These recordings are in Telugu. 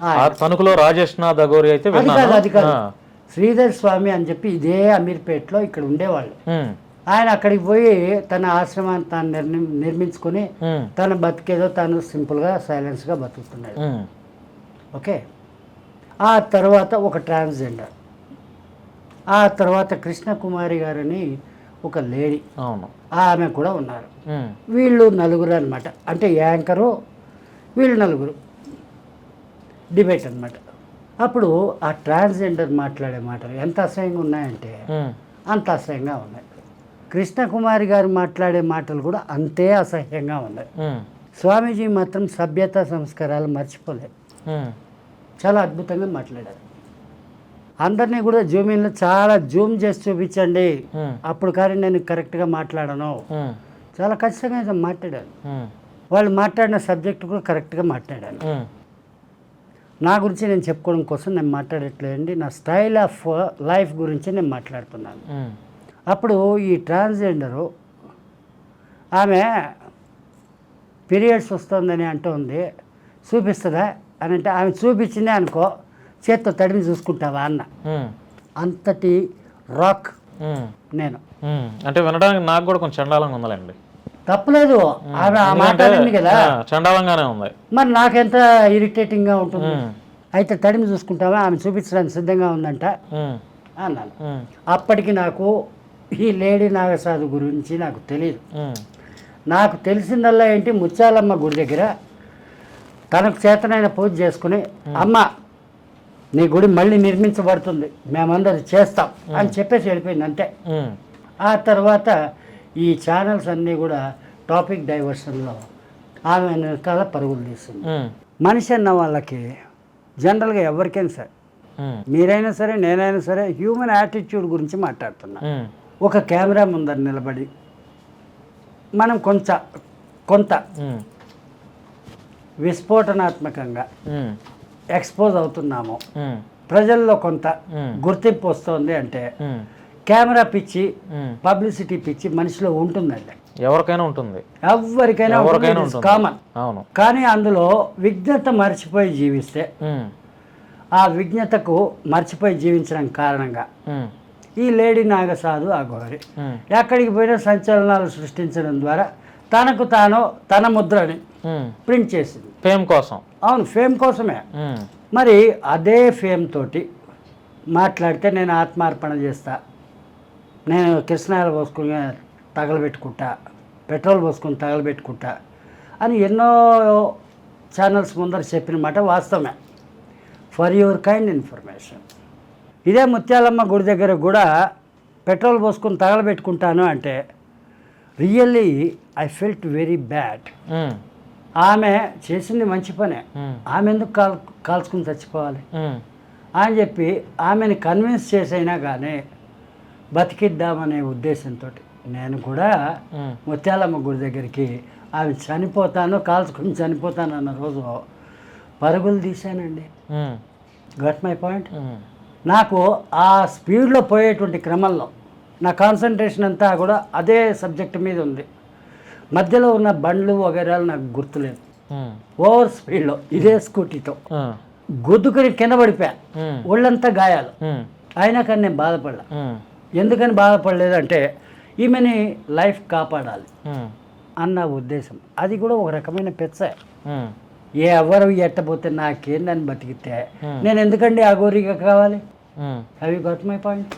ఆ తణుకులో రాజేష్ నాథ్ అగోరి అయితే అది కాదు విన్నాను. అది కాదు ఆ. శ్రీధర్ స్వామి అని చెప్పి ఇదే అమీర్పేటలో ఇక్కడ ఉండేవాళ్ళు. ఆయన అక్కడికి పోయి తన ఆశ్రమాన్ని తాను నిర్మి నిర్మించుకొని తన బతికేదో తాను సింపుల్గా సైలెన్స్గా బతుకుతున్నాడు. ఓకే? ఆ తర్వాత ఒక ట్రాన్స్జెండర్. ఆ తర్వాత కృష్ణకుమారి గారని ఒక లేడీ. ఆమె కూడా ఉన్నారు. వీళ్ళు నలుగురు అనమాట అంటే యాంకరు వీళ్ళు నలుగురు. డిబేట్ అనమాట అప్పుడు ఆ ట్రాన్స్జెండర్ మాట్లాడే మాటలు ఎంత అసహ్యంగా ఉన్నాయంటే అంత అసహ్యంగా ఉన్నాయి. కృష్ణకుమారి గారు మాట్లాడే మాటలు కూడా అంతే అసహ్యంగా ఉన్నాయి. స్వామీజీ మాత్రం సభ్యత సంస్కారాలు మర్చిపోలేదు. చాలా అద్భుతంగా మాట్లాడారు. అందరినీ కూడా జూమిన్లో చాలా జూమ్ చేసి చూపించండి. అప్పుడు కానీ నేను కరెక్ట్గా మాట్లాడను. చాలా ఖచ్చితంగా మాట్లాడాను వాళ్ళు మాట్లాడిన సబ్జెక్ట్ కూడా కరెక్ట్గా మాట్లాడాను నా గురించి నేను చెప్పుకోవడం కోసం నేను మాట్లాడట్లేదండి. నా స్టైల్ ఆఫ్ లైఫ్ గురించి నేను మాట్లాడుతున్నాను. అప్పుడు ఈ ట్రాన్స్జెండరు ఆమె పీరియడ్స్ వస్తుందని అంటుంది చూపిస్తుందా? అని అంటే ఆమె చూపించిందే అనుకో చేత్తో తడిని చూసుకుంటావా అన్న. అంతటి రాక్ నేను. అంటే వినడానికి నాకు కూడా కొంచెం చండాలంగా ఉందండి తప్పలేదు. ఆమె ఆ మాట్లాడింది కదా. చండాలంగానే ఉంది. మరి నాకెంత ఇరిటేటింగ్గా ఉంటుంది? అయితే తడిమి చూసుకుంటావా? ఆమె చూపించడానికి సిద్ధంగా ఉందంట. అన్నాను. అప్పటికి నాకు ఈ లేడీ నాగసాధు గురించి నాకు తెలియదు నాకు తెలిసిందల్లా ఏంటి? ముత్యాలమ్మ గుడి దగ్గర తనకు చేతనైన పూజ చేసుకుని అమ్మ నీ గుడి మళ్ళీ నిర్మించబడుతుంది. మేమందరం చేస్తాం. అని చెప్పేసి వెళ్ళిపోయింది అంతే. ఆ తర్వాత ఈ ఛానల్స్ అన్నీ కూడా టాపిక్ డైవర్షన్లో ఆమె వెనకాల పరుగులు తీస్తుంది మనిషి అన్న వాళ్ళకి జనరల్గా ఎవరికైనా సరే మీరైనా సరే నేనైనా సరే హ్యూమన్ యాటిట్యూడ్ గురించి మాట్లాడుతున్నా. ఒక కెమెరా ముందర నిలబడి మనం కొంత కొంత విస్ఫోటనాత్మకంగా ఎక్స్పోజ్ అవుతున్నాము ప్రజల్లో కొంత గుర్తింపు వస్తుంది అంటే కెమెరా పిచ్చి. పబ్లిసిటీ పిచ్చి మనిషిలో ఉంటుందండి. ఎవరికైనా ఉంటుంది. ఎవరికైనా ఎవరికైనా కామన్ అవును. కానీ అందులో విఘ్నత మర్చిపోయి జీవిస్తే ఆ విఘ్నతకు మర్చిపోయి జీవించడం కారణంగా ఈ లేడీ నాగసాధు అఘోరి ఉమ్, ఎక్కడికి పోయినా సంచలనాలు సృష్టించడం ద్వారా తనకు తాను తన ముద్రని. ప్రింట్ చేసింది. ఫేమ్ కోసం. అవును ఫేమ్ కోసమే. మరి అదే ఫేమ్ తోటి మాట్లాడితే నేను ఆత్మార్పణ చేస్తా. నేను కృష్ణాలు పోసుకుని తగలబెట్టుకుంటా పెట్రోల్ పోసుకుని తగలబెట్టుకుంటా అని ఎన్నో ఛానల్స్ ముందర చెప్పిన మాట వాస్తవమే. ఫర్ యువర్ కైండ్ ఇన్ఫర్మేషన్ ఇదే ముత్యాలమ్మ గుడి దగ్గర కూడా పెట్రోల్ పోసుకుని తగలబెట్టుకుంటాను అంటే really I felt very bad ఆమె చేసింది మంచి పనే. ఆమె ఎందుకు కాల్ కాల్చుకుని చచ్చిపోవాలి? అని చెప్పి ఆమెను కన్విన్స్ చేసైనా కానీ బతికిద్దామనే ఉద్దేశంతో నేను కూడా ముత్యాలమ్మ గుడి దగ్గరికి ఆమె చనిపోతాను కాల్చుకుని చనిపోతాను అన్న రోజు పరుగులు తీశానండి. గట్ మై పాయింట్ నాకు ఆ స్పీడ్లో పోయేటువంటి క్రమంలో నా కాన్సన్ట్రేషన్ అంతా కూడా అదే సబ్జెక్ట్ మీద ఉంది. మధ్యలో ఉన్న బండ్లు వగైరాలు నాకు గుర్తులేదు. ఓవర్ స్పీడ్లో ఇదే స్కూటీతో గుద్దుకుని కింద పడిపోయా. ఒళ్ళంతా గాయాలు. అయినా కానీ నేను బాధపడలా. ఎందుకని బాధపడలేదంటే ఈమెని లైఫ్ కాపాడాలి అన్న ఉద్దేశం. అది కూడా ఒక రకమైన పెచ్చ. ఎవరు ఎట్టపోతే నాకేందని బతికితే. నేను ఎందుకండి అఘోరిగా కావాలి. అవి గట్ మై పాయింట్.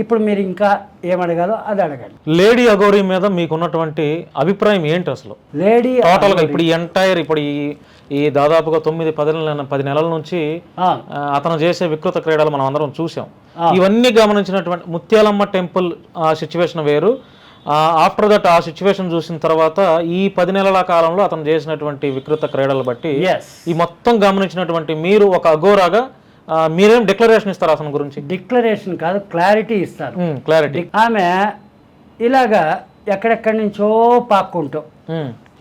ఇప్పుడు మీరు ఇంకా ఏమడగాలో అది అడగండి. లేడీ అగోరి మీద మీకున్నటువంటి అభిప్రాయం ఏంటి అసలు? లేడీ టోటల్గా ఇప్పుడు ఎంటైర్ ఇప్పుడు ఈ ఈ దాదాపుగా తొమ్మిది పది నెలల పది నెలల నుంచి అతను చేసే వికృత క్రీడలు మనం అందరం చూసాం. ఇవన్నీ గమనించినటువంటి ముత్యాలమ్మ టెంపుల్ ఆ సిచ్యువేషన్ వేరు. ఆఫ్టర్ దట్ ఆ సిచ్యువేషన్ చూసిన తర్వాత ఈ పది నెలల కాలంలో అతను చేసినటువంటి వికృత క్రీడలు బట్టి ఈ మొత్తం గమనించినటువంటి మీరు ఒక అఘోరాగా మీరేం డిక్లరేషన్ ఇస్తారు అతని గురించి? డిక్లరేషన్ కాదు క్లారిటీ ఇస్తారు. క్లారిటీ ఆమె ఇలాగా ఎక్కడెక్కడి నుంచో పాక్కుంటూ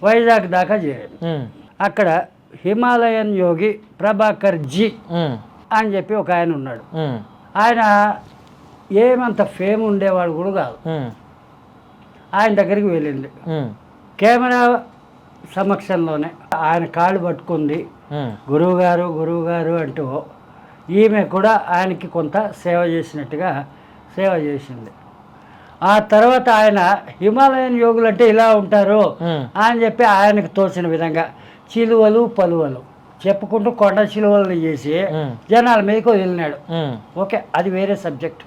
వైజాగ్ దాకా చేరింది. అక్కడ హిమాలయన్ యోగి ప్రభాకర్ జీ అని చెప్పి ఒక ఆయన ఉన్నాడు. ఆయన ఏమంత ఫేమ్ ఉండేవాడు కూడా కాదు. ఆయన దగ్గరికి వెళ్ళింది. కెమెరా సమక్షంలోనే ఆయన కాళ్ళు పట్టుకుంది. ఉమ్, గురువు గారు గురువు గారు అంటూ ఈమె కూడా ఆయనకి కొంత సేవ చేసినట్టుగా సేవ చేసింది. ఆ తర్వాత ఆయన హిమాలయన్ యోగులు అంటే ఇలా ఉంటారు అని చెప్పి ఆయనకు తోచిన విధంగా చిలువలు పలువలు చెప్పుకుంటూ కొండ చిలువలు చేసి జనాల మీదకి వదిలినాడు. ఓకే అది వేరే సబ్జెక్ట్.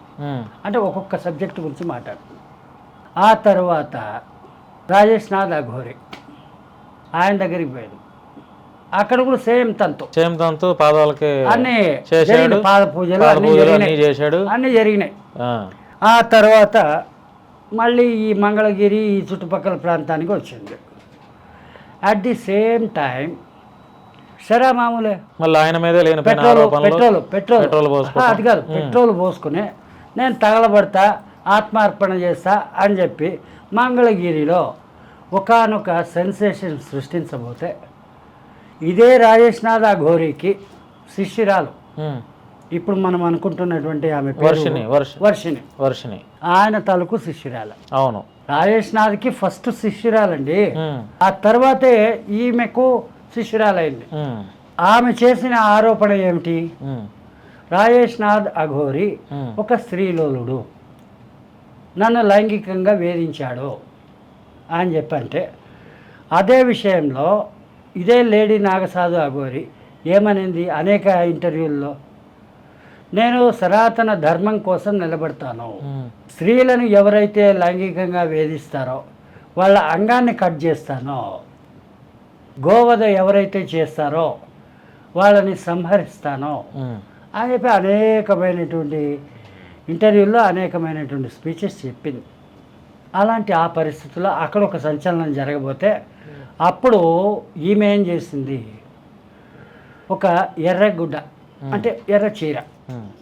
అంటే ఒక్కొక్క సబ్జెక్ట్ గురించి మాట్లాడు. ఆ తర్వాత రాజేష్ నాథ్ అఘోరి ఆయన దగ్గరికి పోయాడు. అక్కడ కూడా సేమ్ తంతు. సేమ్ దాంతో పాదాలకి అన్ని చేశాడు. పాద పూజలు అన్ని చేశాడు. అన్నీ జరిగినాయి. ఆ, తర్వాత మళ్ళీ ఈ మంగళగిరి ఈ చుట్టుపక్కల ప్రాంతానికి వచ్చింది. అట్ ది సేమ్ టైం సరే మామూలే. మళ్ళీ ఆయన మీదే లేనిపోయిన పెట్రోల్ పెట్రోల్ పెట్రోల్. పెట్రోల్ అది కాదు పెట్రోల్ పోసుకుని నేను తగలబడతా ఆత్మార్పణ చేస్తా అని చెప్పి మంగళగిరిలో ఒకానొక సెన్సేషన్ సృష్టించబోతే ఇదే రాజేష్ నాథ్ అఘోరికి శిష్యురాలు ఇప్పుడు మనం అనుకుంటున్నటువంటి ఆమె వర్షిని వర్ష వర్షిని వర్షిని ఆయన తలకు శిష్యురాలు. అవును. రాజేష్ నాథ్కి ఫస్ట్ శిష్యురాలండి. ఆ తర్వాతే ఈమెకు శిష్యురాలైంది. ఆమె చేసిన ఆరోపణ ఏమిటి? ఉమ్, రాజేష్ నాథ్ అఘోరి ఒక స్త్రీలోలుడు. నన్ను లైంగికంగా వేధించాడు అని చెప్పంటే అదే విషయంలో ఇదే లేడీ నాగసాధు అఘోరి. ఏమనింది అనేక ఇంటర్వ్యూల్లో. నేను సనాతన ధర్మం కోసం నిలబడతాను. స్త్రీలను ఎవరైతే లైంగికంగా వేధిస్తారో వాళ్ళ అంగాన్ని కట్ చేస్తానో గోవధ ఎవరైతే చేస్తారో వాళ్ళని సంహరిస్తానో అని చెప్పి అనేకమైనటువంటి ఇంటర్వ్యూల్లో అనేకమైనటువంటి స్పీచెస్ చెప్పింది. అలాంటి ఆ పరిస్థితుల్లో అక్కడ ఒక సంచలనం జరగబోతే అప్పుడు ఈమె ఏం చేసింది? ఒక ఎర్ర గుడ్డ అంటే ఎర్ర చీర.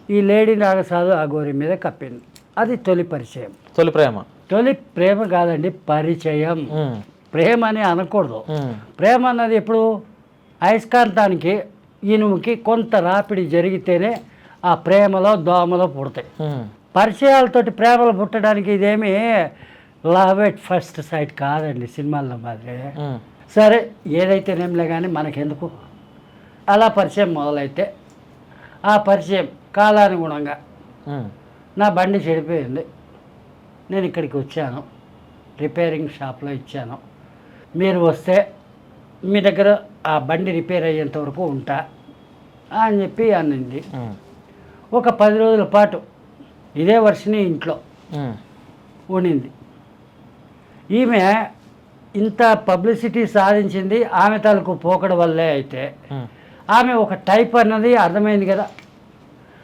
ఈ లేడీ నాగసాధు అఘోరి మీద కప్పింది. అది తొలి పరిచయం. తొలి ప్రేమ. తొలి ప్రేమ కాదండి పరిచయం. ప్రేమ అని అనకూడదు. ప్రేమ అన్నది ఎప్పుడు? అయస్కాంతానికి ఇనుముకి కొంత రాపిడి జరిగితేనే ఆ ప్రేమలో దోమలో పుడతాయి. పరిచయాలతోటి ప్రేమలు పుట్టడానికి ఇదేమి లవ్ ఎట్ ఫస్ట్ సైట్ కాదండి సినిమాల్లో మాదిరి సరే ఏదైతేనేంలే కానీ మనకెందుకు? అలా పరిచయం మొదలైతే ఆ పరిచయం కాలానుగుణంగా నా బండి చెడిపోయింది. నేను ఇక్కడికి వచ్చాను. రిపేరింగ్ షాప్లో ఇచ్చాను. మీరు వస్తే మీ దగ్గర ఆ బండి రిపేర్ అయ్యేంత వరకు ఉంటా అని చెప్పి అనింది ఒక పది రోజుల పాటు ఇదే వర్షని ఇంట్లో ఉండింది ఈమె ఇంత పబ్లిసిటీ సాధించింది ఆమె తాలూకు పోకడ వల్లే అయితే. ఆమె ఒక టైప్ అన్నది అర్థమైంది కదా.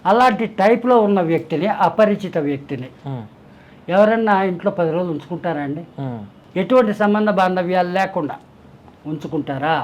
అలాంటి టైప్లో ఉన్న వ్యక్తిని అపరిచిత వ్యక్తిని ఎవరన్నా ఇంట్లో పది రోజులు ఉంచుకుంటారా అండి? ఎటువంటి సంబంధ బాంధవ్యాలు లేకుండా ఉంచుకుంటారా?